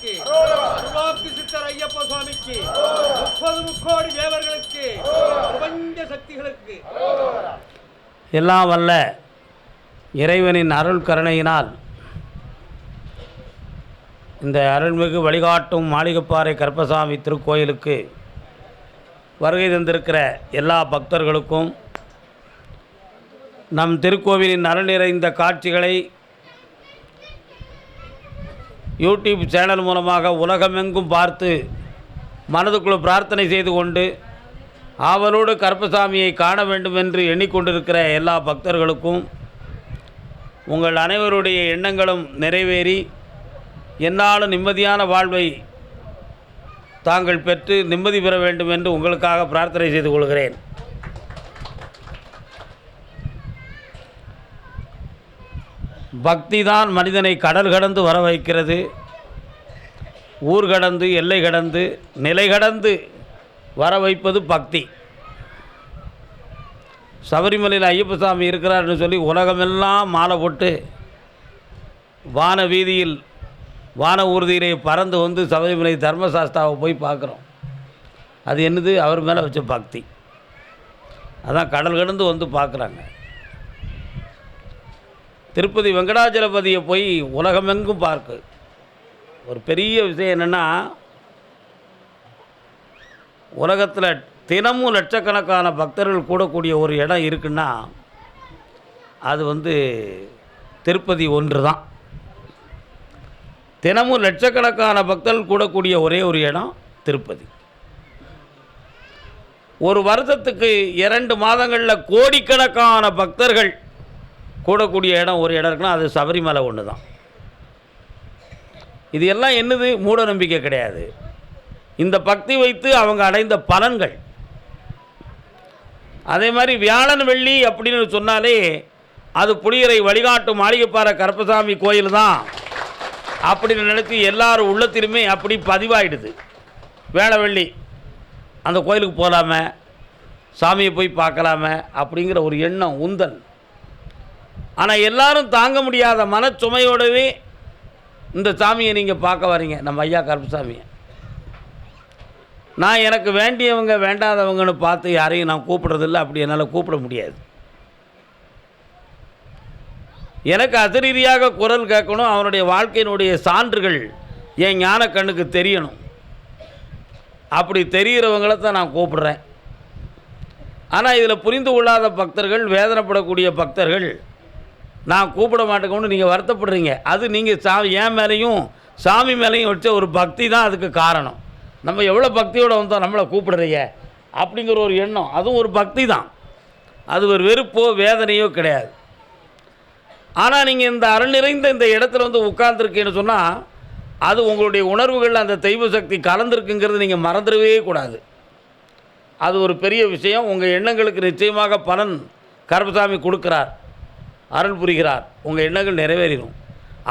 சுவாமிக்கு அருள்வாக்கு சித்தர் ஐயப்ப சுவாமிக்கு. முப்பது முக்கோடி தேவர்களுக்கு. பிரபஞ்ச சக்திகளுக்கு. எல்லாம் வல்ல இறைவனின் அருள் கருணையினால் இந்த அருள்மிகு வழிகாட்டும் மாளிகைப்பாறை கருப்பசாமி திருக்கோயிலுக்கு வருகை தந்திருக்கிற எல்லா பக்தர்களுக்கும் நம் திருக்கோவிலின் அருள் நிறைந்த காட்சிகளை யூடியூப் சேனல் மூலமாக உலகமெங்கும் பார்த்து மனதுக்குள் பிரார்த்தனை செய்து கொண்டு ஆவலோடு கருப்பசாமியை காண வேண்டும் என்று எண்ணிக்கொண்டிருக்கிற எல்லா பக்தர்களுக்கும் உங்கள் அனைவருடைய எண்ணங்களும் நிறைவேறி என்னாலும் நிம்மதியான வாழ்வை தாங்கள் பெற்று நிம்மதி பெற வேண்டும் என்று உங்களுக்காக பிரார்த்தனை செய்து கொள்கிறேன். பக்தி தான் மனிதனை கடல் கடந்து வர வைக்கிறது. ஊர் கடந்து எல்லை கடந்து நிலை கடந்து வர வைப்பது பக்தி. சபரிமலையில் ஐயப்பசாமி இருக்கிறார்னு சொல்லி உலகமெல்லாம் மாலை போட்டு வான வீதியில் வான ஊர்தியிலே பறந்து வந்து சபரிமலை தர்மசாஸ்தாவை போய் பார்க்குறோம். அது என்னது? அவர் மேலே வச்ச பக்தி. அதான் கடல் கடந்து வந்து பார்க்குறாங்க. திருப்பதி வெங்கடாச்சலபதியை போய் உலகமெங்கும் பார்க்கு. ஒரு பெரிய விஷயம் என்னென்னா உலகத்தில் தினமும் லட்சக்கணக்கான பக்தர்கள் கூடக்கூடிய ஒரு இடம் இருக்குன்னா அது வந்து திருப்பதி ஒன்று தான் தினமும் லட்சக்கணக்கான பக்தர்கள் கூடக்கூடிய ஒரே ஒரு இடம் திருப்பதி. ஒரு வருஷத்துக்கு இரண்டு மாதங்களில் கோடிக்கணக்கான பக்தர்கள் கூடக்கூடிய இடம் ஒரு இடம் இருக்குன்னா அது சபரிமலை ஒன்று தான். இது எல்லாம் என்னது? மூட நம்பிக்கை கிடையாது. இந்த பக்தி வைத்து அவங்க அடைந்த பலன்கள். அதே மாதிரி வியாழன் வெள்ளி அப்படின்னு சொன்னாலே அது புளியரை வழிகாட்டும் மாளிகைப்பாறை கருப்பசாமி கோயில் தான் அப்படின்னு நினச்சி எல்லாரும் உள்ளத்திலுமே அப்படி பதிவாயிடுது. வேலை வெள்ளி அந்த கோயிலுக்கு போகலாமே சாமியை போய் பார்க்கலாமே அப்படிங்கிற ஒரு எண்ணம் உந்தன். ஆனால் எல்லாரும் தாங்க முடியாத மனச்சுமையோடவே இந்த சாமியை நீங்கள் பார்க்க வரீங்க நம்ம ஐயா கருப்புசாமியை நான் எனக்கு வேண்டியவங்க வேண்டாதவங்கன்னு பார்த்து யாரையும் நான் கூப்பிடுறதில்ல அப்படி என்னால் கூப்பிட முடியாது. எனக்கு அதிரீதியாக குரல் கேட்கணும் அவனுடைய வாழ்க்கையினுடைய சான்றுகள் என் ஞான கண்ணுக்கு தெரியணும். அப்படி தெரிகிறவங்கள தான் நான் கூப்பிட்றேன். ஆனால் இதில் புரிந்து கொள்ளாத பக்தர்கள் வேதனைப்படக்கூடிய பக்தர்கள் நான் கூப்பிட மாட்டேங்கன்னு நீங்கள் வருத்தப்படுறீங்க. அது நீங்கள் சா என் மேலேயும் சாமி மேலேயும் வச்ச ஒரு பக்தி தான் அதுக்கு காரணம். நம்ம எவ்வளோ பக்தியோடு வந்தோம் நம்மளை கூப்பிடுறீங்க. அப்படிங்கிற ஒரு எண்ணம். அதுவும் ஒரு பக்தி தான். அது ஒரு வெறுப்போ வேதனையோ கிடையாது. ஆனால் நீங்கள் இந்த அருள் நிறைந்த இந்த இடத்துல வந்து உட்கார்ந்துருக்கீங்கன்னு சொன்னால் அது உங்களுடைய உணர்வுகளில் அந்த தெய்வ சக்தி கலந்துருக்குங்கிறது நீங்கள் மறந்துடவே கூடாது. அது ஒரு பெரிய விஷயம். உங்கள் எண்ணங்களுக்கு நிச்சயமாக பலன் கருப்பசாமி கொடுக்குறார். அருள் புரிகிறார். உங்கள் எண்ணங்கள் நிறைவேறிடும்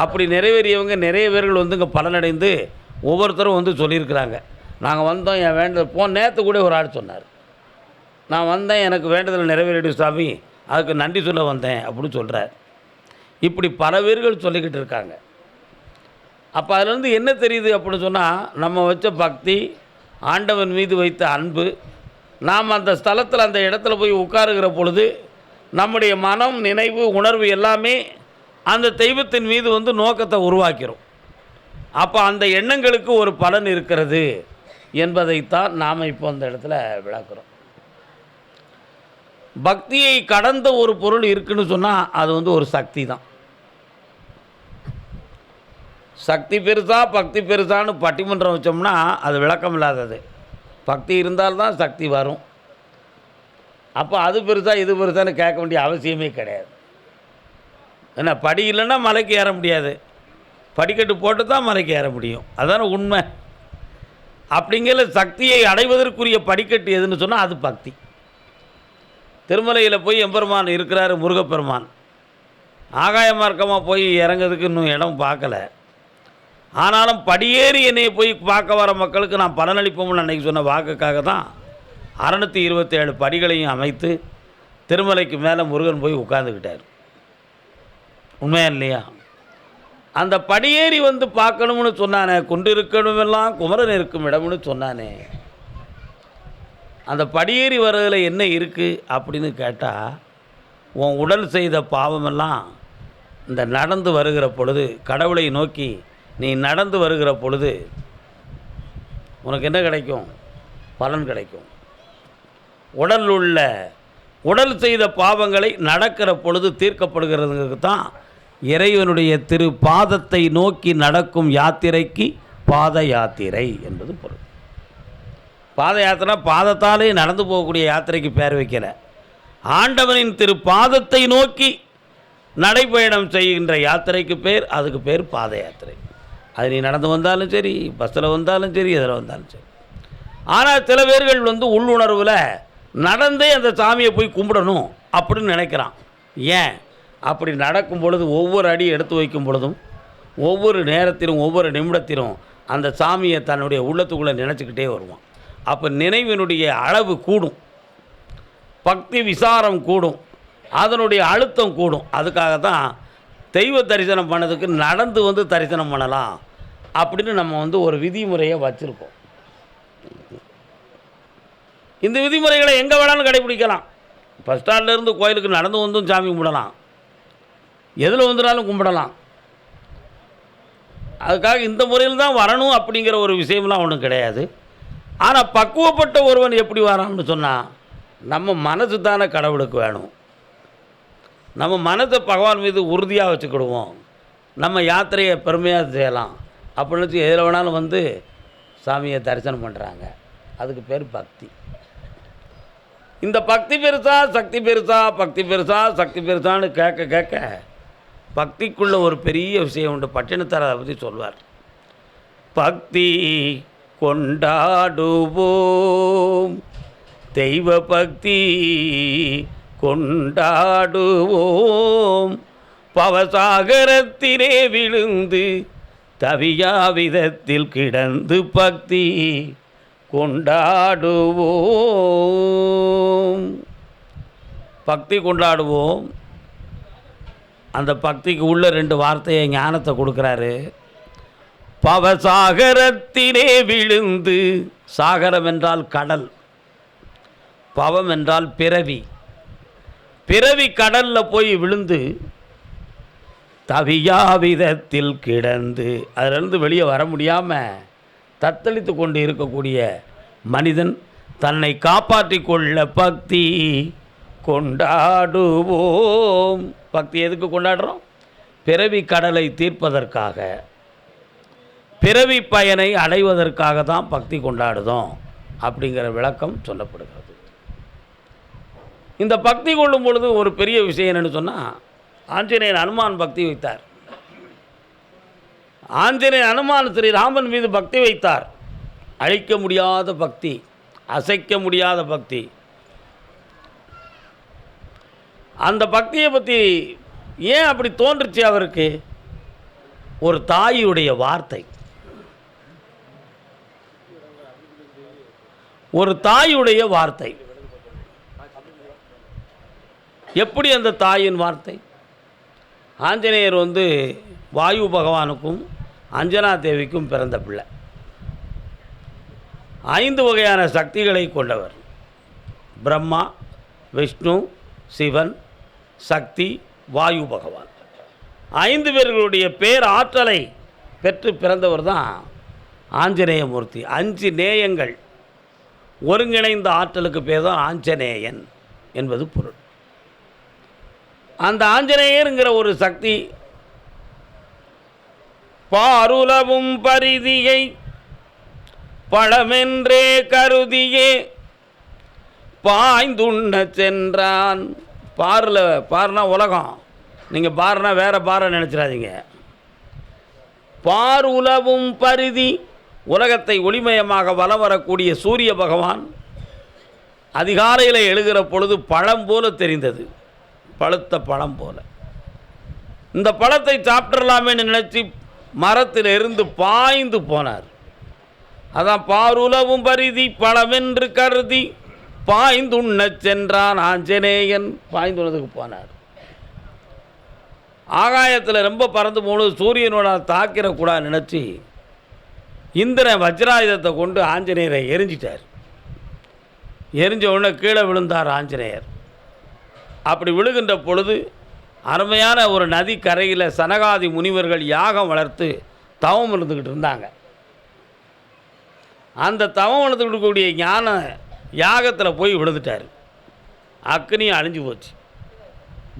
அப்படி நிறைவேறியவங்க நிறைய பேர்கள் வந்து இங்கே பலனடைந்து ஒவ்வொருத்தரும் வந்து சொல்லியிருக்கிறாங்க. நாங்கள் வந்தோம் என் வேண்டது போன நேற்று கூட ஒரு ஆள் சொன்னார். நான் வந்தேன் எனக்கு வேண்டதில் நிறைவேறிடு சாமி அதுக்கு நன்றி சொல்ல வந்தேன் அப்படின்னு சொல்கிறார் இப்படி பல பேர்கள் சொல்லிக்கிட்டு இருக்காங்க. அப்போ அதுலேருந்து என்ன தெரியுது அப்படின்னு சொன்னால் நம்ம வச்ச பக்தி ஆண்டவன் மீது வைத்த அன்பு நாம் அந்த ஸ்தலத்தில் அந்த இடத்துல போய் உட்காருகிற பொழுது நம்முடைய மனம் நினைவு உணர்வு எல்லாமே அந்த தெய்வத்தின் மீது வந்து நோக்கத்தை உருவாக்கிறோம். அப்போ அந்த எண்ணங்களுக்கு ஒரு பலன் இருக்கிறது என்பதைத்தான் நாம் இப்போ அந்த இடத்துல விளக்குறோம். பக்தியை கடந்த ஒரு பொருள் இருக்குன்னு சொன்னால் அது வந்து ஒரு சக்தி தான். சக்தி பெருசா பக்தி பெருசான்னு பட்டிமன்றம் வச்சோம்னா அது விளக்கம் இல்லாதது பக்தி இருந்தால்தான் சக்தி வரும். அப்போ அது பெருசாக இது பெருசான்னு கேட்க வேண்டிய அவசியமே கிடையாது. ஏன்னா படி இல்லைன்னா மலைக்கு ஏற முடியாது. படிக்கட்டு போட்டு தான் மலைக்கு ஏற முடியும். அதான உண்மை. அப்படிங்கிற சக்தியை அடைவதற்குரிய படிக்கட்டு எதுன்னு சொன்னால் அது பக்தி. திருமலையில் போய் எம்பெருமான் இருக்கிறாரு முருகப்பெருமான். ஆகாய மார்க்கமாக போய் இறங்கிறதுக்கு இன்னும் இடம் பார்க்கல. ஆனாலும் படியேறி என்னை போய் பார்க்க வர மக்களுக்கு நான் பலனளிப்போம்னு அன்றைக்கி சொன்ன வாக்குக்காக தான் அறநூற்றி இருபத்தேழு படிகளையும் அமைத்து திருமலைக்கு மேலே முருகன் போய் உட்கார்ந்துக்கிட்டார். உண்மையா இல்லையா? அந்த படியேறி வந்து பார்க்கணும்னு சொன்னானே கொண்டிருக்கணுமெல்லாம் குமரன் இருக்கும் இடம்னு சொன்னானே. அந்த படியேறி வர்றதில் என்ன இருக்குது அப்படின்னு கேட்டால் உன் உடல் செய்த பாவமெல்லாம் இந்த நடந்து வருகிற பொழுது கடவுளை நோக்கி நீ நடந்து வருகிற பொழுது உனக்கு என்ன கிடைக்கும்? பலன் கிடைக்கும். உடல் உள்ள உடல் செய்த பாவங்களை நடக்கிற பொழுது தீர்க்கப்படுகிறதுக்கு தான் இறைவனுடைய திரு பாதத்தை நோக்கி நடக்கும் யாத்திரைக்கு பாத யாத்திரை என்பது பொருள். பாத யாத்திரை பாதத்தாலே நடந்து போகக்கூடிய யாத்திரைக்கு பேர் வைக்கல. ஆண்டவனின் திரு பாதத்தை நோக்கி நடைப்பயணம் செய்கின்ற யாத்திரைக்கு பேர் அதுக்கு பேர் பாத யாத்திரை. அது நீ நடந்து வந்தாலும் சரி பஸ்ஸில் வந்தாலும் சரி எதில் வந்தாலும் சரி. ஆனால் சில பேர்கள் வந்து உள்ளுணர்வில் நடந்தே அந்த சாமியை போய் கும்பிடணும் அப்படின்னு நினைக்கிறான். ஏன்? அப்படி நடக்கும் பொழுது ஒவ்வொரு அடி எடுத்து வைக்கும் பொழுதும் ஒவ்வொரு நேரத்திலும் ஒவ்வொரு நிமிடத்திலும் அந்த சாமியை தன்னுடைய உள்ளத்துக்குள்ளே நினச்சிக்கிட்டே வருவான். அப்போ நினைவினுடைய அளவு கூடும். பக்தி விசாரம் கூடும். அதனுடைய அழுத்தம் கூடும். அதுக்காக தான் தெய்வ தரிசனம் பண்ணதுக்கு நடந்து வந்து தரிசனம் பண்ணலாம் அப்படின்னு நம்ம வந்து ஒரு விதிமுறையை வச்சுருக்கோம். இந்த விதிமுறைகளை எங்கே வேணாலும் கடைபிடிக்கலாம் பஸ் ஸ்டாண்ட்லேருந்து கோயிலுக்கு நடந்து வந்தும் சாமி கும்பிடலாம். எதில் வந்துனாலும் கும்பிடலாம். அதுக்காக இந்த முறையில் தான் வரணும் அப்படிங்கிற ஒரு விஷயம்லாம் ஒன்றும் கிடையாது. ஆனால் பக்குவப்பட்ட ஒருவன் எப்படி வரான்னு சொன்னால் நம்ம மனசு தானே கடவுளுக்கு வேணும். நம்ம மனதை பகவான் மீது உறுதியாக வச்சுக்கிடுவோம். நம்ம யாத்திரையை பெருமையாக செய்யலாம். அப்படின்னு வச்சு எதில் வேணாலும் வந்து சாமியை தரிசனம் பண்ணுறாங்க அதுக்கு பேர் பக்தி. இந்த பக்தி பெருசா சக்தி பெருசா பக்தி பெருசா சக்தி பெருசான்னு கேட்க கேட்க பக்திக்குள்ள ஒரு பெரிய விஷயம் உண்டு. பட்டினத்தார் அதை பற்றி சொல்வார். பக்தி கொண்டாடுவோம். தெய்வ பக்தி கொண்டாடுவோம். பவசாகரத்திலே விழுந்து தவியா விதத்தில் கிடந்து பக்தி கொண்டாடுவோம். பக்தி கொண்டாடுவோம். அந்த பக்திக்கு உள்ள ரெண்டு வார்த்தையை ஞானத்தை கொடுக்குறாரு. பவசாகரத்திலே விழுந்து சாகரம் என்றால் கடல் பவம் என்றால் பிறவி. பிறவி கடலில் போய் விழுந்து தவியா விதத்தில் கிடந்து அதிலிருந்து வெளியே வர முடியாமல் தத்தளித்து கொண்டு இருக்கக்கூடிய மனிதன் தன்னை காப்பாற்றி கொள்ள பக்தி கொண்டாடுவோம். பக்தி எதுக்கு கொண்டாடுறோம்? பிறவி கடலை தீர்ப்பதற்காக. பிறவி பயனை அடைவதற்காக தான் பக்தி கொண்டாடுதோம் அப்படிங்கிற விளக்கம் சொல்லப்படுகிறது. இந்த பக்தி கொள்ளும் பொழுது ஒரு பெரிய விஷயம் என்னென்னு சொன்னால் ஆஞ்சநேயன் அனுமான் பக்தி வைத்தார். ஆஞ்சநேய அனுமான் ஸ்ரீ ராமன் மீது பக்தி வைத்தார். அழிக்க முடியாத பக்தி அசைக்க முடியாத பக்தி. அந்த பக்தியை பற்றி ஏன் அப்படி தோன்றுச்சு அவருக்கு? ஒரு தாயுடைய வார்த்தை. ஒரு தாயுடைய வார்த்தை. எப்படி அந்த தாயின் வார்த்தை? ஆஞ்சநேயர் வந்து வாயு பகவானுக்கும் அஞ்சனா தேவிக்கும் பிறந்த பிள்ளை. ஐந்து வகையான சக்திகளை கொண்டவர். பிரம்மா விஷ்ணு சிவன் சக்தி வாயு பகவான். ஐந்து பேர்களுடைய பேர் ஆற்றலை பெற்று பிறந்தவர் தான் ஆஞ்சநேயமூர்த்தி. அஞ்சு நேயங்கள். ஒருங்கிணைந்த ஆற்றலுக்கு பேர் தான் ஆஞ்சநேயன் என்பது பொருள். அந்த ஆஞ்சநேயருங்கிற ஒரு சக்தி பாருலவும் பரிதியை பழமென்றே கருதியே. பாய்ந்துண்ண சென்றான். பாரில் பார்னா உலகம். நீங்கள் பார்னா வேற பாரை நினச்சிடாதீங்க. பார் உலவும் பரிதி உலகத்தை ஒளிமயமாக வலம் வரக்கூடிய சூரிய பகவான் அதிகாலையில் எழுகிற பொழுது பழம் போல தெரிந்தது. பழுத்த பழம் போல. இந்த பழத்தை சாப்பிட்றலாமேன்னு நினச்சி மரத்தில் இருந்து பாய்ந்து போனார். அதான் பாருலவும் பரிதி பழமென்று கருதி பாய்ந்துண்ணச் சென்றான் ஆஞ்சநேயன். பாய்ந்துண்ணதுக்கு போனார். ஆகாயத்தில் ரொம்ப பறந்து போனது சூரியனோட தாக்கிடக்கூடாது நினச்சி இந்திரன் வஜ்ராயுதத்தை கொண்டு ஆஞ்சநேயரை எரிஞ்சிட்டார். எரிஞ்ச உடனே கீழே விழுந்தார் ஆஞ்சநேயர். அப்படி விழுகின்ற பொழுது அருமையான ஒரு நதி கரையில் சனகாதி முனிவர்கள் யாகம் வளர்த்து தவம் இருந்துக்கிட்டு இருந்தாங்க. அந்த தவம் வளர்த்துக்கிட்டு ஞானம் ஞான யாகத்தில் போய் விழுந்துட்டார். அக்னியும் அழிஞ்சு போச்சு.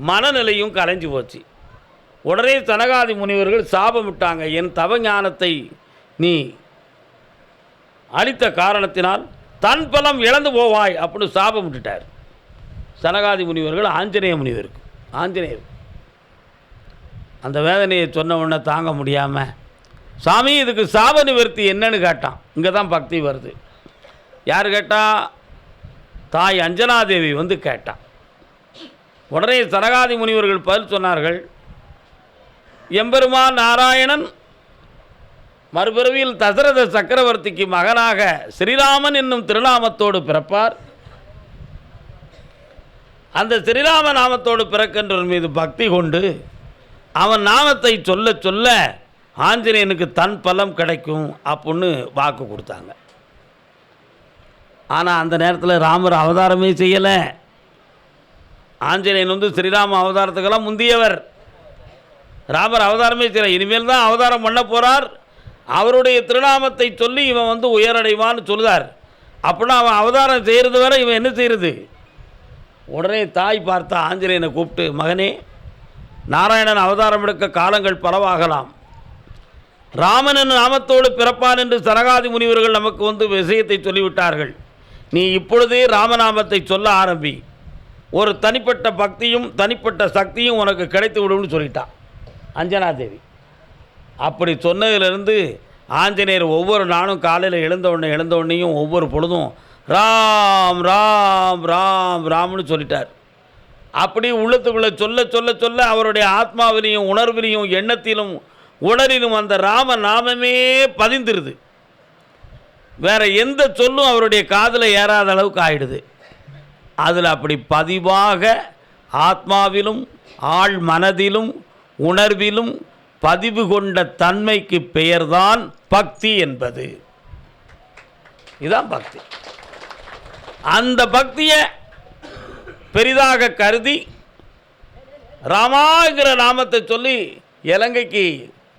மனநிலையும் கலைஞ்சு போச்சு. உடனே சனகாதி முனிவர்கள் சாபமிட்டாங்க என் தவ ஞானத்தை நீ அளித்த காரணத்தினால் தன் பலம் இழந்து போவாய் அப்படின்னு சாபம் விட்டுட்டார். சனகாதி முனிவர்கள் ஆஞ்சநேய முனிவருக்கு. ஆஞ்சநேயர். அந்த வேதனையை சொன்ன உடனே தாங்க முடியாமல் சாமி இதுக்கு சாப நிவர்த்தி என்னன்னு கேட்டான். இங்கே தான் பக்தி வருது. யார் கேட்டால் தாய் அஞ்சனாதேவி வந்து கேட்டான் உடனே சரகாதி முனிவர்கள் பதில் சொன்னார்கள் எம்பெருமான் நாராயணன் மறுபிறவியில் தசரத சக்கரவர்த்திக்கு மகனாக ஸ்ரீராமன் என்னும் திருநாமத்தோடு பிறப்பார். அந்த ஸ்ரீராம நாமத்தோடு பிறக்கின்றவன் மீது பக்தி கொண்டு அவன் நாமத்தை சொல்ல சொல்ல ஆஞ்சநேயனுக்கு தன் பலம் கிடைக்கும் அப்புடின்னு வாக்கு கொடுத்தாங்க. ஆனால் அந்த நேரத்தில் ராமர் அவதாரமே செய்யலை. ஆஞ்சநேயன் வந்து ஸ்ரீராம அவதாரத்துக்கெல்லாம் முந்தியவர். ராமர் அவதாரமே செய்யலை. இனிமேல் தான் அவதாரம் பண்ண போகிறார் அவருடைய திருநாமத்தை சொல்லி இவன் வந்து உயரடைவான்னு சொல்லுதார். அப்படின்னா அவன் அவதாரம் செய்கிறது வரை இவன் என்ன செய்கிறது உடனே தாய் பார்த்த ஆஞ்சநேயனை கூப்பிட்டு மகனே நாராயணன் அவதாரம் எடுக்க காலங்கள் பலவாகலாம். ராமனின் நாமத்தோடு பிறப்பான் என்று சரகாதி முனிவர்கள் நமக்கு வந்து விஷயத்தை சொல்லிவிட்டார்கள். நீ இப்பொழுதே ராமநாமத்தை சொல்ல ஆரம்பி. ஒரு தனிப்பட்ட பக்தியும் தனிப்பட்ட சக்தியும் உனக்கு கிடைத்து விடும்னு சொல்லிட்டான் அஞ்சனாதேவி. அப்படி சொன்னதிலிருந்து ஆஞ்சநேயர் ஒவ்வொரு நாளும் காலையில் எழுந்த உடனே எழுந்த உடனேயும் ஒவ்வொரு பொழுதும் ராம் ராம் ராம் ராம்னு சொல்லிட்டார். அப்படி உள்ளத்துக்குள்ளே சொல்ல சொல்ல சொல்ல அவருடைய ஆத்மாவிலையும் உணர்விலையும் எண்ணத்திலும் உணரிலும் அந்த ராம நாமமே பதிந்துருது. வேற எந்த சொல்லும் அவருடைய காதில் ஏறாத அளவுக்கு ஆயிடுது. அதில் அப்படி பதிவாக ஆத்மாவிலும் ஆழ் மனதிலும் உணர்விலும் பதிவு கொண்ட தன்மைக்கு பெயர்தான் பக்தி என்பது. இதுதான் பக்தி. அந்த பக்தியை பெரிதாக கருதி ராமாங்கிற நாமத்தை சொல்லி இலங்கைக்கு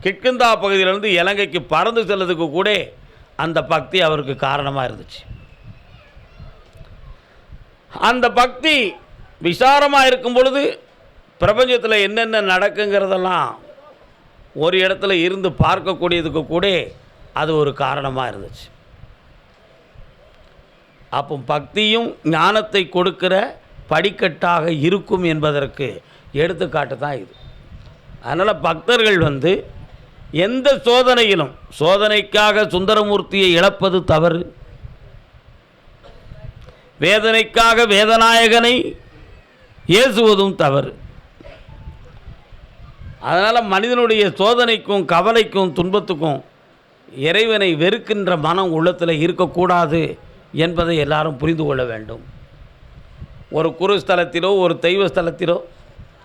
கிட்கிந்தா பகுதியிலிருந்து இலங்கைக்கு பறந்து செல்லதுக்கு கூட அந்த பக்தி அவருக்கு காரணமாக இருந்துச்சு. அந்த பக்தி விசாரமாக இருக்கும் பொழுது பிரபஞ்சத்தில் என்னென்ன நடக்குங்கிறதெல்லாம் ஒரு இடத்துல இருந்து பார்க்கக்கூடியதுக்கு கூட அது ஒரு காரணமாக இருந்துச்சு. அப்போ பக்தியும் ஞானத்தை கொடுக்கிற படிக்கட்டாக இருக்கும் என்பதற்கு எடுத்துக்காட்டு தான் இது. அதனால் பக்தர்கள் வந்து எந்த சோதனையிலும் சோதனைக்காக சுந்தரமூர்த்தியை இழப்பது தவறு. வேதனைக்காக வேதநாயகனை ஏசுவதும் தவறு. அதனால் மனிதனுடைய சோதனைக்கும் கவலைக்கும் துன்பத்துக்கும் இறைவனை வெறுக்கின்ற மனம் உள்ளத்தில் இருக்கக்கூடாது. என்பதை எல்லாரும் புரிந்து கொள்ள வேண்டும். ஒரு குருஸ்தலத்திலோ ஒரு தெய்வ ஸ்தலத்திலோ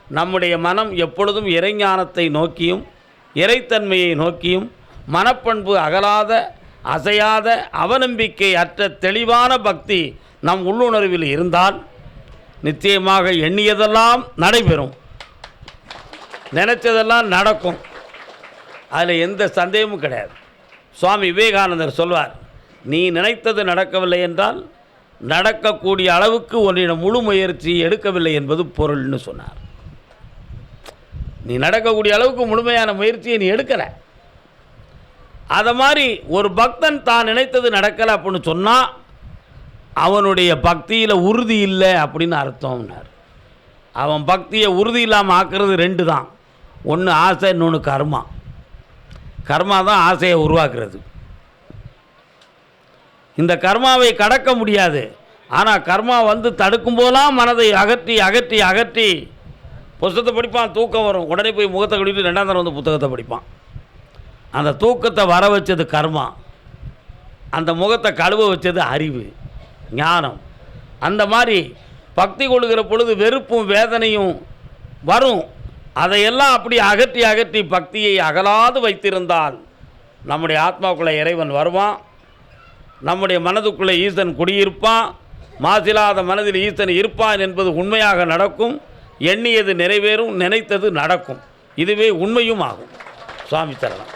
நம்முடைய மனம் எப்பொழுதும் இறைஞானத்தை நோக்கியும் இறைத்தன்மையை நோக்கியும் மனப்பண்பு அகலாத அசையாத அவநம்பிக்கை அற்ற தெளிவான பக்தி நம் உள்ளுணர்வில் இருந்தால் நிச்சயமாக எண்ணியதெல்லாம் நடைபெறும். நினைச்சதெல்லாம் நடக்கும். அதில் எந்த சந்தேகமும் கிடையாது. சுவாமி விவேகானந்தர் சொல்வார் நீ நினைத்தது நடக்கவில்லை என்றால் நடக்கக்கூடிய அளவுக்கு உன்னிடம் முழு முயற்சி எடுக்கவில்லை என்பது பொருள்னு சொன்னார். நீ நடக்கக்கூடிய அளவுக்கு முழுமையான முயற்சியை நீ எடுக்கலை. அதை மாதிரி ஒரு பக்தன் தான் நினைத்தது நடக்கலை அப்படின்னு சொன்னால் அவனுடைய பக்தியில் உறுதி இல்லை அப்படின்னு அர்த்தம்னார். அவன் பக்தியை உறுதி இல்லாமல் ஆக்குறது ரெண்டு தான். ஒன்று ஆசை இன்னொன்று கர்மா. கர்மா தான் ஆசையை உருவாக்குறது. இந்த கர்மாவை கடக்க முடியாது. ஆனால் கர்மா வந்து தடுக்கும் போதெல்லாம் மனதை அகற்றி அகற்றி அகற்றி புஸ்தகத்தை படிப்பான் தூக்கம் வரும். உடனே போய் முகத்தை கழுவிட்டு ரெண்டாம் தரம் வந்து புத்தகத்தை படிப்பான். அந்த தூக்கத்தை வர வச்சது கர்மா. அந்த முகத்தை கழுவ வச்சது அறிவு ஞானம். அந்த மாதிரி பக்தி கொள்கிற பொழுது வெறுப்பும் வேதனையும் வரும். அதையெல்லாம் அப்படி அகற்றி அகற்றி பக்தியை அகலாது வைத்திருந்தால் நம்முடைய ஆத்மாவுக்குள்ளே இறைவன் வருவான். நம்முடைய மனதுக்குள்ளே ஈசன் குடியிருப்பான். மாசிலாத மனதில் ஈசன் இருப்பான் என்பது உண்மையாக நடக்கும். எண்ணியது நிறைவேறும் நினைத்தது நடக்கும். இதுவே உண்மையும் ஆகும். சுவாமி சரணம்.